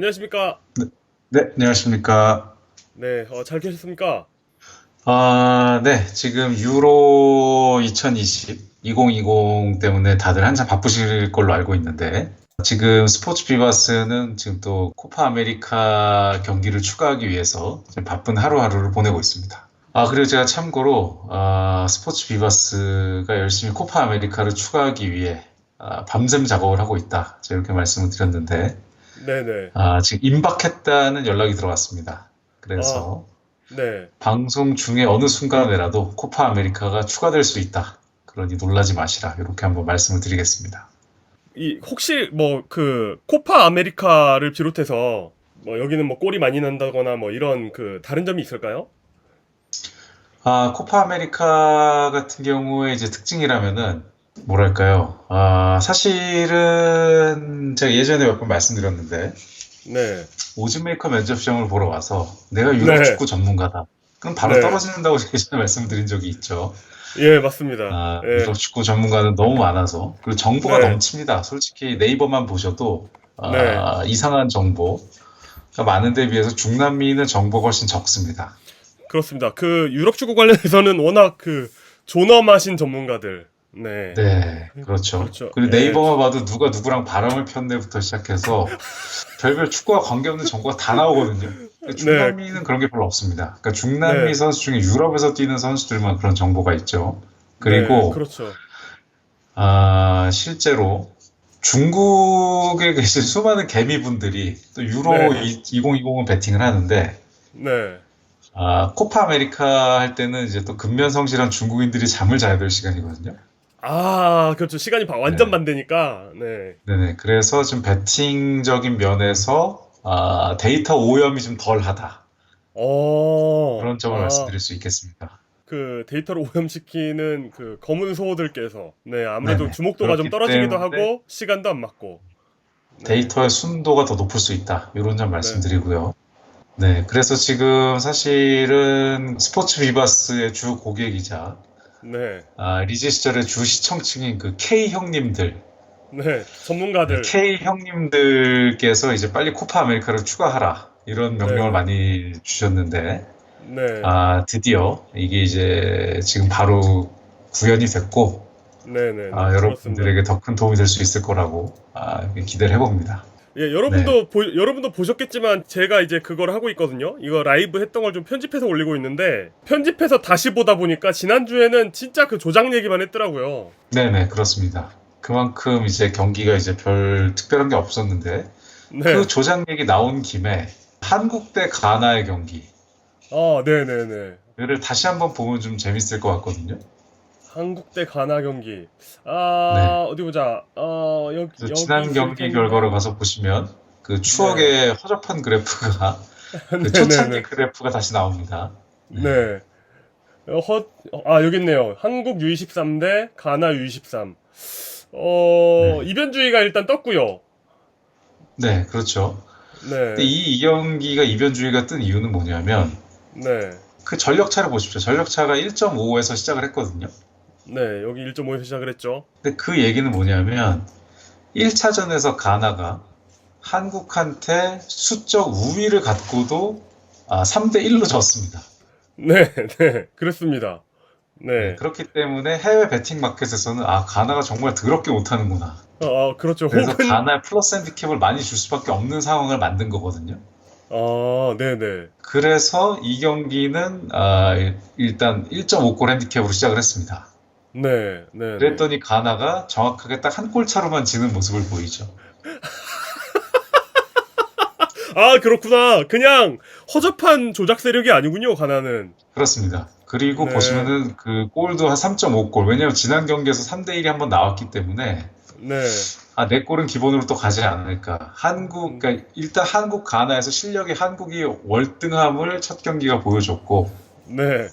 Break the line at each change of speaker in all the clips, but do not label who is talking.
안녕하십니까?
네, 안녕하십니까.
네, 어, 잘 계셨습니까?
아, 네, 지금 유로 2020, 2020 때문에 다들 한참 바쁘실 걸로 알고 있는데, 지금 스포츠 비바스는 지금 또 코파 아메리카 경기를 추가하기 위해서 바쁜 하루하루를 보내고 있습니다. 아, 그리고 제가 참고로, 아, 스포츠 비바스가 열심히 코파 아메리카를 추가하기 위해 아, 밤샘 작업을 하고 있다. 제가 이렇게 말씀을 드렸는데,
네네.
아, 지금 임박했다는 연락이 들어왔습니다. 그래서
네.
방송 중에 어느 순간에라도 코파 아메리카가 추가될 수 있다. 그러니 놀라지 마시라. 이렇게 한번 말씀을 드리겠습니다.
이 혹시 뭐 그 코파 아메리카를 비롯해서 뭐 여기는 뭐 골이 많이 난다거나 뭐 이런 그 다른 점이 있을까요?
아, 코파 아메리카 같은 경우에 이제 특징이라면은 뭐랄까요? 아, 사실은 제가 예전에 몇 번 말씀드렸는데
네.
오즈메이커 면접 시험을 보러 와서 내가 유럽
네.
축구 전문가다. 그럼 바로
네.
떨어진다고 예전에 말씀드린 적이 있죠.
예, 맞습니다.
아,
예.
유럽 축구 전문가는 너무 많아서 그리고 정보가
네.
넘칩니다. 솔직히 네이버만 보셔도 아,
네.
이상한 정보가 많은데 비해서 중남미는 정보가 훨씬 적습니다.
그렇습니다. 그 유럽 축구 관련해서는 워낙 그 존엄하신 전문가들. 네.
네, 그렇죠.
그렇죠.
그리고
예.
네이버만 봐도 누가 누구랑 바람을 폈네부터 시작해서 별별 축구와 관계없는 정보가 다 나오거든요. 근데 중남미는 그런 게 별로 없습니다. 그러니까 중남미
네.
선수 중에 유럽에서 뛰는 선수들만 그런 정보가 있죠. 그리고
네, 그렇죠.
아, 실제로 중국에 계신 수많은 개미분들이 또 유로
네.
2020은 배팅을 하는데
네.
아, 코파 아메리카 할 때는 이제 또 근면 성실한 중국인들이 잠을 자야 될 시간이거든요.
아, 그렇죠. 시간이 바- 완전
네.
반대니까. 네.
네네. 그래서 좀 배팅적인 면에서 아, 데이터 오염이 좀 덜하다.
어.
그런 점을
아,
말씀드릴 수 있겠습니다.
그 데이터를 오염시키는 그 검은 소호들께서 네 아무래도
네네.
주목도가 좀
그렇기
떨어지기도
때문에
하고 시간도 안 맞고 네.
데이터의 순도가 더 높을 수 있다. 이런 점 말씀드리고요. 네. 그래서 지금 사실은 스포츠 비바스의 주 고객이자
네,
아, 리즈 시절의 주 시청층인 그 K 형님들,
네 전문가들.
K 형님들께서 이제 빨리 코파 아메리카를 추가하라. 이런 명령을
네.
많이 주셨는데,
네,
아, 드디어 이게 이제 지금 바로 구현이 됐고,
네, 네,
아,
네,
여러분들에게 더 큰 도움이 될 수 있을 거라고 아, 기대를 해봅니다.
예, 여러분도
네.
보, 여러분도 보셨겠지만 제가 이제 그걸 하고 있거든요. 이거 라이브 했던 걸 좀 편집해서 올리고 있는데 편집해서 다시 보다 보니까 지난 주에는 진짜 그 조작 얘기만 했더라고요.
네 네, 그렇습니다. 그만큼 이제 경기가 이제 별 특별한 게 없었는데,
네,
그 조작 얘기 나온 김에 한국 대 가나의 경기,
아, 네, 네, 네.
를 다시 한번 보면 좀 재밌을 것 같거든요.
한국 대 가나 경기. 아, 어디 보자. 어, 여기
그래서
여기
지난 경기. 결과를 가서 보시면 그 추억의 허접한 그래프가 그
네,
초창기
네, 네.
그래프가 다시 나옵니다.
네. 어, 허, 아, 여기 있네요. 한국 U23 대 가나 U23. 어, 이변주의가 일단 떴고요.
네, 그렇죠.
네.
근데 이, 이 경기가 이변주의가 뜬 이유는 뭐냐면
네.
그 전력차를 보십시오. 전력차가 1.55에서 시작을 했거든요.
네, 여기 1.5에서 시작을 했죠.
근데 그 얘기는 뭐냐면 1차전에서 가나가 한국한테 수적 우위를 갖고도 아, 3대 1로 졌습니다.
네, 네. 그렇습니다. 네.
그렇기 때문에 해외 베팅 마켓에서는 아, 가나가 정말 더럽게 못하는구나.
어, 어, 그렇죠.
그래서
혹은
가나에 플러스 핸디캡을 많이 줄 수밖에 없는 상황을 만든 거거든요.
아, 네, 네.
그래서 이 경기는 아, 일- 일단 1.5골 핸디캡으로 시작을 했습니다.
네, 네. 네.
그랬더니 가나가 정확하게 딱 한 골 차로만 지는 모습을 보이죠.
아, 그렇구나. 그냥 허접한 조작 세력이 아니군요, 가나는.
그렇습니다. 그리고
네.
보시면은 그 골도 한 3.5골. 왜냐면 지난 경기에서 3대 1이 한번 나왔기 때문에
네.
아, 내 골은 기본으로 또 가지 않을까. 한국, 그러니까 일단 한국 가나에서 실력이 한국이 월등함을 첫 경기가 보여줬고
네.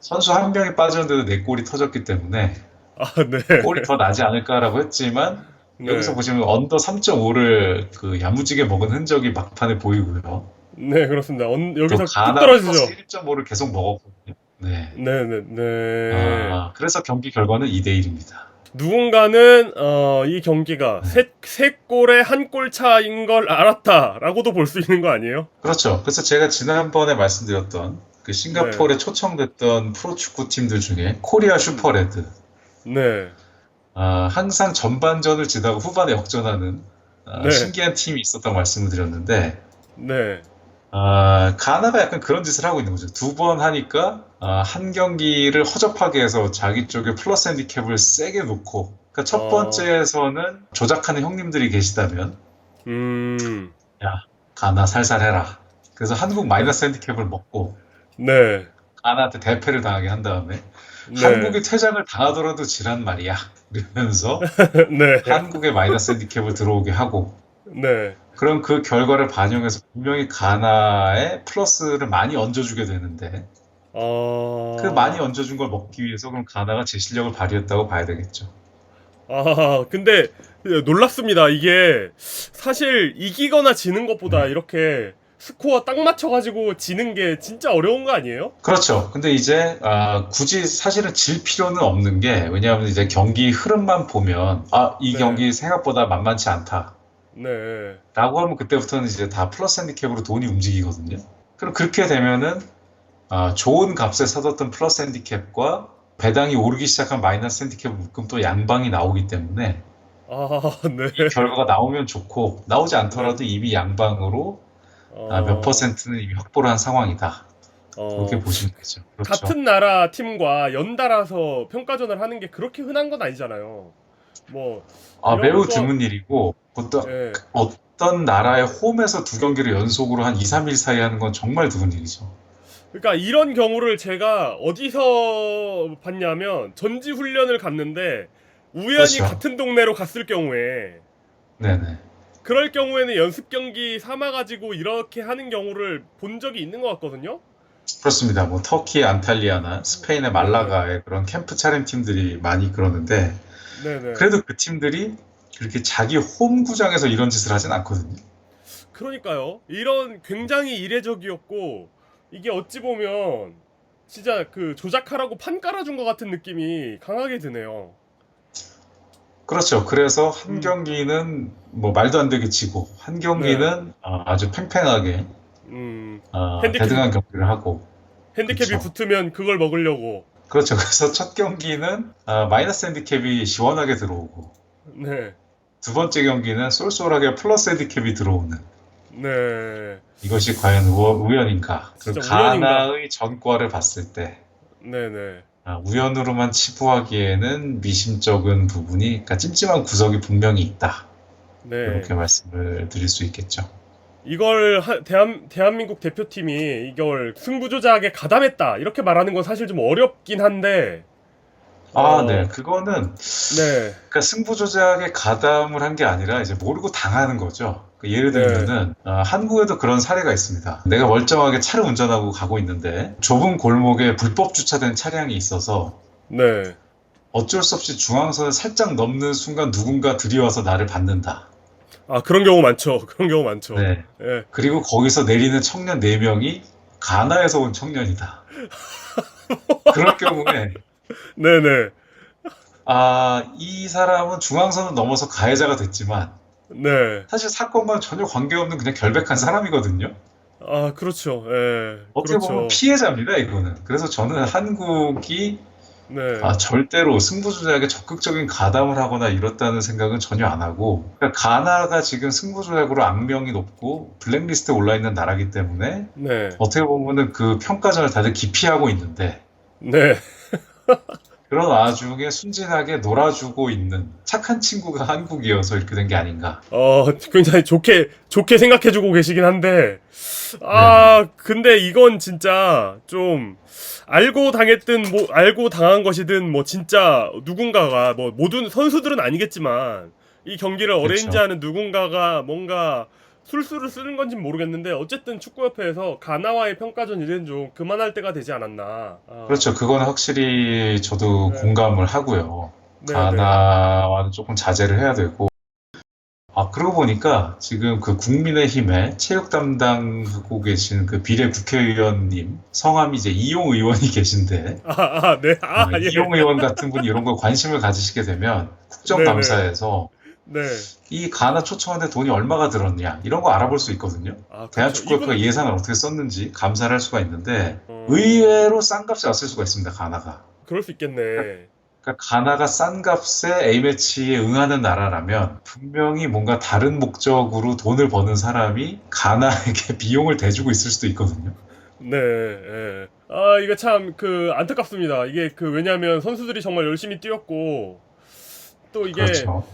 선수 한 명이 빠졌는데도 내 골이 터졌기 때문에
아, 네.
골이 더 나지 않을까라고 했지만
네.
여기서 보시면 언더 3.5를 그 야무지게 먹은 흔적이 막판에 보이고요.
네, 그렇습니다. 언,
또
여기서 뚝 떨어지죠.
플러스 1.5를 계속 먹었거든요. 네.
네, 네, 네.
아, 그래서 경기 결과는 2대 1입니다.
누군가는 어, 이 경기가 세, 세 골에 한 골 차인 걸 알았다라고도 볼 수 있는 거 아니에요?
그렇죠. 그래서 제가 지난번에 말씀드렸던 그 싱가포르에
네.
초청됐던 프로축구 팀들 중에 코리아 슈퍼레드.
네.
아, 항상 전반전을 지다가 후반에 역전하는 아,
네.
신기한 팀이 있었다고 말씀을 드렸는데,
네.
아, 가나가 약간 그런 짓을 하고 있는 거죠. 두 번 하니까 아, 한 경기를 허접하게 해서 자기 쪽에 플러스 핸디캡을 세게 놓고, 그러니까 첫
어.
번째에서는 조작하는 형님들이 계시다면,
음.
가나 살살 해라. 그래서 한국 마이너스 핸디캡을 먹고,
네.
가나한테 대패를 당하게 한 다음에,
네.
한국이 퇴장을 당하더라도 지란 말이야. 이러면서
네.
한국의 마이너스 핸디캡을 들어오게 하고,
네.
그럼 그 결과를 반영해서 분명히 가나에 플러스를 많이 얹어주게 되는데,
어.
그 많이 얹어준 걸 먹기 위해서 그럼 가나가 제 실력을 발휘했다고 봐야 되겠죠.
아, 근데 놀랍습니다. 이게 사실 이기거나 지는 것보다 이렇게 스코어 딱 맞춰가지고 지는 게 진짜 어려운 거 아니에요?
그렇죠. 근데 이제 아, 굳이 사실은 질 필요는 없는 게 왜냐하면 이제 경기 흐름만 보면 아, 이
네.
경기 생각보다 만만치 않다.
네.
라고 하면 그때부터는 이제 다 플러스 핸디캡으로 돈이 움직이거든요. 그럼 그렇게 되면은 아, 좋은 값에 사뒀던 플러스 핸디캡과 배당이 오르기 시작한 마이너스 핸디캡을 묶으면 또 양방이 나오기 때문에
아, 네.
이 결과가 나오면 좋고 나오지 않더라도 이미 양방으로 아, 몇
어,
퍼센트는 이미 확보를 한 상황이다.
어,
그렇게 보시면 되죠. 그렇죠.
같은 나라 팀과 연달아서 평가전을 하는 게 그렇게 흔한 건 아니잖아요. 뭐,
아, 매우
거-
드문 일이고 어떤
예.
어떤 나라의 홈에서 두 경기를 연속으로 한 2, 3일 사이 하는 건 정말 드문 일이죠.
그러니까 이런 경우를 제가 어디서 봤냐면 전지 훈련을 갔는데 우연히
그렇죠.
같은 동네로 갔을 경우에
네네.
그럴 경우에는 연습 경기 삼아 가지고 이렇게 하는 경우를 본 적이 있는 것 같거든요.
그렇습니다. 뭐 터키 안탈리아나 스페인의 말라가의 그런 캠프 차림 팀들이 많이 그러는데
네네.
그래도 그 팀들이 그렇게 자기 홈 구장에서 이런 짓을 하진 않거든요.
그러니까요. 이런 굉장히 이례적이었고 이게 어찌 보면 진짜 그 조작하라고 판 깔아준 것 같은 느낌이 강하게 드네요.
그렇죠. 그래서 한
음.
경기는 뭐 말도 안 되게 지고 한 경기는 어, 아주 팽팽하게
음,
어,
핸디캡.
대등한 경기를 하고
핸디캡이
그쵸.
붙으면 그걸 먹으려고.
그렇죠. 그래서 첫 경기는 아, 마이너스 핸디캡이 시원하게 들어오고
네,
두 번째 경기는 쏠쏠하게 플러스 핸디캡이 들어오는
네,
이것이 과연 우, 우연인가? 그리고? 가나의 전과를 봤을 때
네, 네.
아, 우연으로만 치부하기에는 미심쩍은 부분이, 그러니까 찜찜한 구석이 분명히 있다.
네.
이렇게 말씀을 드릴 수 있겠죠.
이걸 하- 대한, 대한민국 대표팀이 이걸 승부 조작에 가담했다 이렇게 말하는 건 사실 좀 어렵긴 한데
아,
어,
네. 그거는,
네,
그러니까 승부 조작에 가담을 한 게 아니라 이제 모르고 당하는 거죠. 그 예를
네.
들면은, 아, 한국에도 그런 사례가 있습니다. 내가 멀쩡하게 차를 운전하고 가고 있는데, 좁은 골목에 불법 주차된 차량이 있어서,
네,
어쩔 수 없이 중앙선을 살짝 넘는 순간 누군가 들이와서 나를 받는다.
아 그런 경우 많죠. 그런 경우 많죠.
네.
예.
그리고 거기서 내리는 청년 4명이 가나에서 온 청년이다. 그럴 경우에,
네, 네,
아, 이 사람은 중앙선을 넘어서 가해자가 됐지만,
네.
사실 사건과 전혀 관계없는 그냥 결백한 사람이거든요.
아 그렇죠. 예,
어떻게
그렇죠.
보면 피해자입니다, 이거는. 그래서 저는 한국이
네,
아, 절대로 승부 조작에 적극적인 가담을 하거나 이렇다는 생각은 전혀 안 하고, 그러니까 가나가 지금 승부 조작으로 악명이 높고 블랙리스트에 올라 있는 나라기 때문에
네,
어떻게 보면은 그 평가전을 다들 기피하고 있는데,
네.
그런 와중에 순진하게 놀아주고 있는 착한 친구가 한국이어서 이렇게 된 게 아닌가.
어, 굉장히 좋게, 좋게 생각해주고 계시긴 한데, 아, 근데 이건 진짜 좀, 알고 당했든, 뭐, 알고 당한 것이든, 뭐, 진짜 누군가가, 뭐, 모든 선수들은 아니겠지만, 이 경기를
그쵸.
어레인지하는 누군가가 뭔가 술수를 쓰는 건진 모르겠는데, 어쨌든 축구협회에서 가나와의 평가전 이제는 좀 그만할 때가 되지 않았나. 아,
그렇죠. 그거는 확실히 저도
네.
공감을 하고요.
네, 네.
가나와는 조금 자제를 해야 되고, 아, 그러고 보니까 지금 그 국민의힘에 체육 담당하고 계신 그 비례 국회의원님 성함이 이제 이용 의원이 계신데
아, 아, 네. 아,
어,
예.
이용 의원 같은 분이 이런 거 관심을 가지시게 되면 국정감사에서
네.
이 가나 초청하는데 돈이 얼마가 들었냐 이런 거 알아볼 수 있거든요.
아, 그렇죠.
대한축구협회가
이분-
예산을 어떻게 썼는지 감사를 할 수가 있는데
어,
의외로 싼 값이 왔을 수가 있습니다. 가나가.
그럴 수 있겠네.
그러니까 가나가 싼 값에 A매치에 응하는 나라라면 분명히 뭔가 다른 목적으로 돈을 버는 사람이 가나에게 비용을 대주고 있을 수도 있거든요.
네. 예. 아, 이거 참 그 안타깝습니다. 이게 그 왜냐면 선수들이 정말 열심히 뛰었고 또 이게
그렇죠.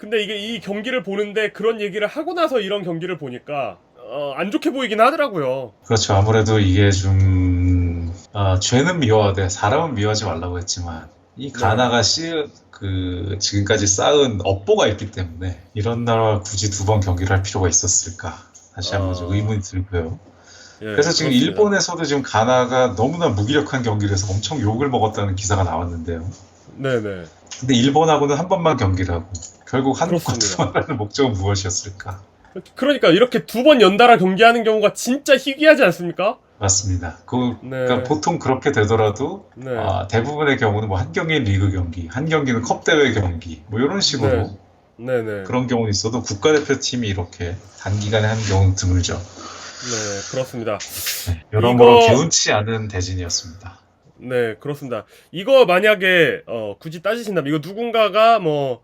근데 이게 이 경기를 보는데 그런 얘기를 하고 나서 이런 경기를 보니까 어, 안 좋게 보이긴 하더라고요.
그렇죠. 아무래도 이게 좀 아, 죄는 미워하되 사람은 미워하지 말라고 했지만 이 가나가 씌은 그 지금까지 쌓은 업보가 있기 때문에 이런 나라와 굳이 두 번 경기를 할 필요가 있었을까 다시 한번 좀
아.
의문이 들고요.
예,
그래서 지금
그렇습니다.
일본에서도 지금 가나가 너무나 무기력한 경기를 해서 엄청 욕을 먹었다는 기사가 나왔는데요.
네네.
근데 일본하고는 한 번만 경기를 하고 결국 한국과
그렇습니다.
두번하는 목적은 무엇이었을까?
그러니까 이렇게 두 번 연달아 경기하는 경우가 진짜 희귀하지 않습니까?
맞습니다. 그,
네.
그러니까 보통 그렇게 되더라도
네.
아, 대부분의 경우는 뭐 한 경기는 리그 경기, 한 경기는 컵 대회 경기, 뭐 이런 식으로
네.
그런 경우는 있어도 국가대표팀이 이렇게 단기간에 하는 경우는 드물죠.
네, 그렇습니다.
네, 여러모로
이거-
개운치 않은 대진이었습니다.
네, 그렇습니다. 이거 만약에 어, 굳이 따지신다면 이거 누군가가 뭐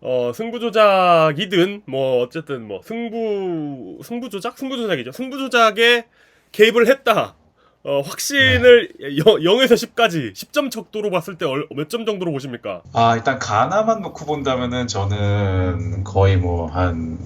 어, 승부 조작이든 뭐 어쨌든 뭐 승부 승부 조작 승부 조작이죠. 승부 조작에 개입을 했다. 어, 확신을
네.
영 0에서 10까지 10점 척도로 봤을 때 몇 점 정도로 보십니까?
아, 일단 가나만 놓고 본다면은 저는 거의 뭐 한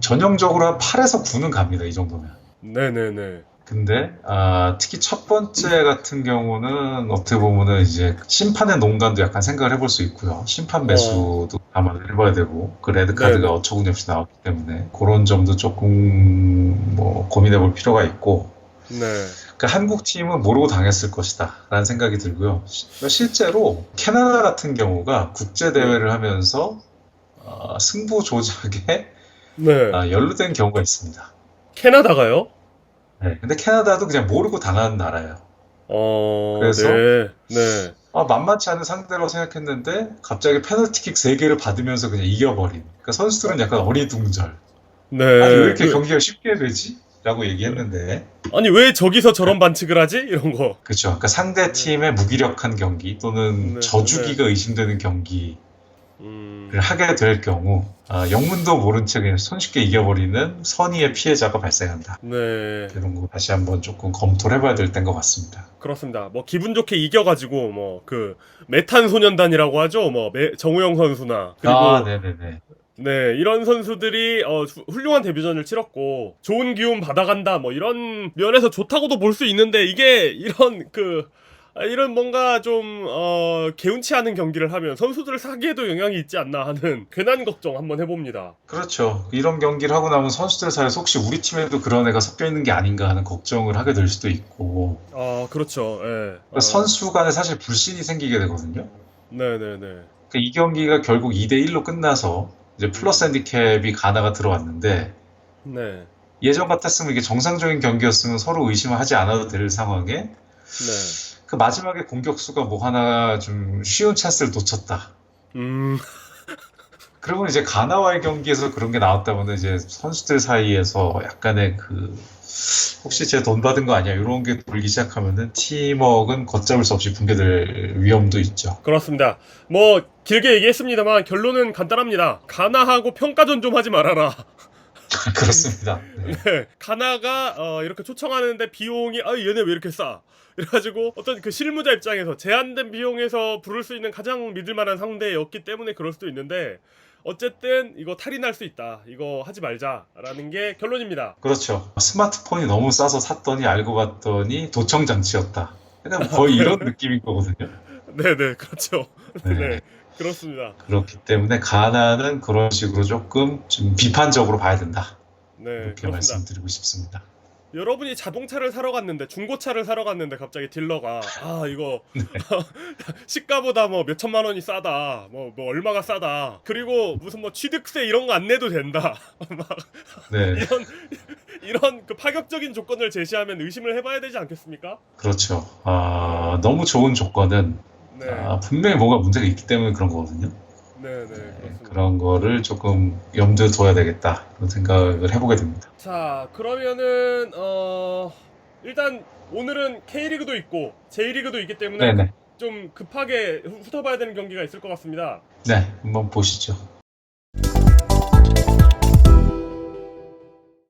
전형적으로 한 8에서 9는 갑니다. 이 정도면.
네, 네, 네.
근데 아, 특히 첫 번째 같은 경우는 어떻게 보면은 이제 심판의 농간도 약간 생각을 해볼 수 있고요. 심판 매수도 감안을 해봐야 되고 그 레드 카드가
네네.
어처구니 없이 나왔기 때문에 그런 점도 조금 뭐 고민해볼 필요가 있고.
네.
그러니까 한국 팀은 모르고 당했을 것이다라는 생각이 들고요. 시- 실제로 캐나다 같은 경우가 국제 대회를 하면서 어, 승부 조작에
네.
아, 연루된 경우가 있습니다.
캐나다가요?
네, 근데 캐나다도 그냥 모르고 당한 나라예요.
어,
그래서?
네. 네.
아, 만만치 않은 상대라고 생각했는데 갑자기 페널티킥 3개를 받으면서 그냥 이겨버린. 그러니까 선수들은 약간 어리둥절.
네.
아니, 왜 이렇게
그-
경기가 쉽게 되지? 라고 얘기했는데
아니 왜 저기서 저런 반칙을 하지? 이런 거.
그렇죠. 그러니까 상대 팀의 무기력한 경기 또는
네,
저주기가 의심되는 경기를
음.
하게 될 경우 아, 영문도 모른 채 그냥 손쉽게 이겨버리는 선의의 피해자가 발생한다.
네.
이런 거 다시 한번 조금 검토를 해봐야 될 때인 것 같습니다.
그렇습니다. 뭐 기분 좋게 이겨가지고 뭐 그 메탄 소년단이라고 하죠. 뭐 메- 정우영 선수나 그리고
아, 네네네.
네 이런 선수들이 어, 주- 훌륭한 데뷔전을 치렀고 좋은 기운 받아간다 뭐 이런 면에서 좋다고도 볼 수 있는데 이게 이런 그 아, 이런 뭔가 좀 어, 개운치 않은 경기를 하면 선수들 사기에도 영향이 있지 않나 하는 괜한 걱정 한번 해봅니다.
그렇죠. 이런 경기를 하고 나면 선수들 사이에서 혹시 우리 팀에도 그런 애가 섞여 있는 게 아닌가 하는 걱정을 하게 될 수도 있고
아 그렇죠. 예.
그러니까 선수 간에 사실 불신이 생기게 되거든요.
네네네.
그러니까 이 경기가 결국 2대 1로 끝나서 이제 플러스 핸디캡이 가나가 들어왔는데
네.
예전 같았으면 이게 정상적인 경기였으면 서로 의심을 하지 않아도 될 상황에
네.
그 마지막에 공격수가 뭐 하나 좀 쉬운 찬스를 놓쳤다.
음.
그러면 이제 가나와의 경기에서 그런 게 나왔다면 이제 선수들 사이에서 약간의 그 혹시 제 돈 받은 거 아니야 이런 게 돌기 시작하면은 팀워크는 걷잡을 수 없이 붕괴될 위험도 있죠.
그렇습니다. 뭐 길게 얘기했습니다만 결론은 간단합니다. 가나하고 평가전 좀 하지 말아라.
그렇습니다. 네.
네, 가나가 어, 이렇게 초청하는데 비용이 아 얘네 왜 이렇게 싸? 이래가지고 어떤 그 실무자 입장에서 제한된 비용에서 부를 수 있는 가장 믿을 만한 상대였기 때문에 그럴 수도 있는데 어쨌든 이거 탈이 날 수 있다. 이거 하지 말자라는 게 결론입니다.
그렇죠. 스마트폰이 너무 싸서 샀더니 알고 봤더니 도청 장치였다. 그냥 거의 이런 느낌인 거거든요.
네네 그렇죠.
네.
네 그렇습니다.
그렇기 때문에 가나는 그런 식으로 조금 좀 비판적으로 봐야 된다.
네
이렇게
그렇습니다.
말씀드리고 싶습니다.
여러분이 자동차를 사러 갔는데 중고차를 사러 갔는데 갑자기 딜러가 아 이거 시가보다 뭐 몇 천만 원이 싸다 뭐, 뭐 얼마가 싸다 그리고 무슨 뭐 취득세 이런 거 안 내도 된다 막
네,
이런 이런 그 파격적인 조건을 제시하면 의심을 해봐야 되지 않겠습니까?
그렇죠. 아, 너무 좋은 조건은
네,
아, 분명히 뭔가 문제가 있기 때문에 그런 거거든요.
네, 네.
그런 거를 조금 염두에 둬야 되겠다. 그런 생각을 해보게 됩니다.
자, 그러면은 어 일단 오늘은 K리그도 있고 J리그도 있기 때문에
네네.
좀 급하게 후- 훑어봐야 되는 경기가 있을 것 같습니다.
네, 한번 보시죠.